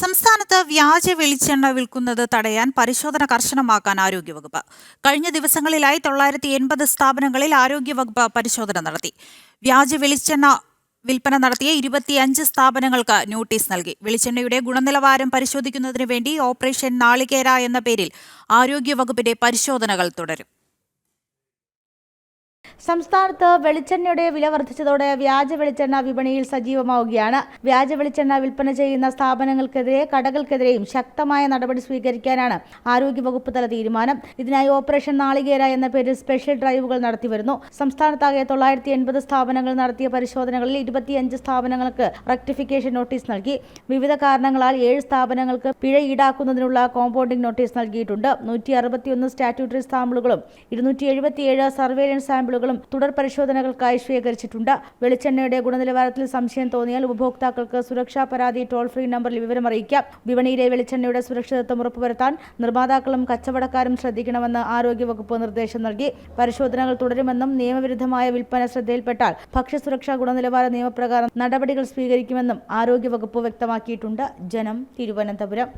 സംസ്ഥാനത്ത് വ്യാജ വെളിച്ചെണ്ണ വിൽക്കുന്നത് തടയാൻ പരിശോധന കർശനമാക്കാൻ ആരോഗ്യവകുപ്പ്. കഴിഞ്ഞ ദിവസങ്ങളിലായി തൊള്ളായിരത്തി എൺപത് സ്ഥാപനങ്ങളിൽ ആരോഗ്യവകുപ്പ് പരിശോധന നടത്തി. വ്യാജ വെളിച്ചെണ്ണ വിൽപ്പന നടത്തിയ ഇരുപത്തിയഞ്ച് സ്ഥാപനങ്ങൾക്ക് നോട്ടീസ് നൽകി. വെളിച്ചെണ്ണയുടെ ഗുണനിലവാരം പരിശോധിക്കുന്നതിന് വേണ്ടി ഓപ്പറേഷൻ നാളികേര എന്ന പേരിൽ ആരോഗ്യവകുപ്പിന്റെ പരിശോധനകൾ തുടരും. സംസ്ഥാനത്ത് വെളിച്ചെണ്ണയുടെ വില വർദ്ധിച്ചതോടെ വ്യാജ വെളിച്ചെണ്ണ വിപണിയിൽ സജീവമാവുകയാണ്. വ്യാജ വെളിച്ചെണ്ണ വിൽപ്പന ചെയ്യുന്ന സ്ഥാപനങ്ങൾക്കെതിരെ കടകൾക്കെതിരെയും ശക്തമായ നടപടി സ്വീകരിക്കാനാണ് ആരോഗ്യവകുപ്പ് തല തീരുമാനം. ഇതിനായി ഓപ്പറേഷൻ നാളികേര എന്ന പേരിൽ സ്പെഷ്യൽ ഡ്രൈവുകൾ നടത്തിവരുന്നു. സംസ്ഥാനത്താകെ തൊള്ളായിരത്തി എൺപത് സ്ഥാപനങ്ങൾ നടത്തിയ പരിശോധനകളിൽ ഇരുപത്തിയഞ്ച് സ്ഥാപനങ്ങൾക്ക് റെക്ടിഫിക്കേഷൻ നോട്ടീസ് നൽകി. വിവിധ കാരണങ്ങളാൽ ഏഴ് സ്ഥാപനങ്ങൾക്ക് പിഴ ഈടാക്കുന്നതിനുള്ള കോമ്പൗണ്ടിംഗ് നോട്ടീസ് നൽകിയിട്ടുണ്ട്. നൂറ്റി അറുപത്തിയൊന്ന് സ്റ്റാറ്റ്യൂട്ടറി സാമ്പിളുകളും ഇരുന്നൂറ്റി എഴുപത്തിയേഴ് സർവേലൻസ് സാമ്പിളുകളും തുടർ പരിശോധനകൾക്കായി സ്വീകരിച്ചിട്ടുണ്ട്. വെളിച്ചെണ്ണയുടെ ഗുണനിലവാരത്തിൽ സംശയം തോന്നിയാൽ ഉപഭോക്താക്കൾക്ക് സുരക്ഷാ പരാതി ടോൾ ഫ്രീ നമ്പറിൽ വിവരം അറിയിക്കാം. വിപണിയിലെ വെളിച്ചെണ്ണയുടെ സുരക്ഷിതത്വം ഉറപ്പുവരുത്താൻ നിർമ്മാതാക്കളും കച്ചവടക്കാരും ശ്രദ്ധിക്കണമെന്ന് ആരോഗ്യവകുപ്പ് നിർദ്ദേശം നൽകി. പരിശോധനകൾ തുടരുമെന്നും നിയമവിരുദ്ധമായ വിൽപ്പന ശ്രദ്ധയിൽപ്പെട്ടാൽ ഭക്ഷ്യസുരക്ഷാ ഗുണനിലവാര നിയമപ്രകാരം നടപടികൾ സ്വീകരിക്കുമെന്നും ആരോഗ്യവകുപ്പ് വ്യക്തമാക്കിയിട്ടുണ്ട്. ജനം തിരുവനന്തപുരം.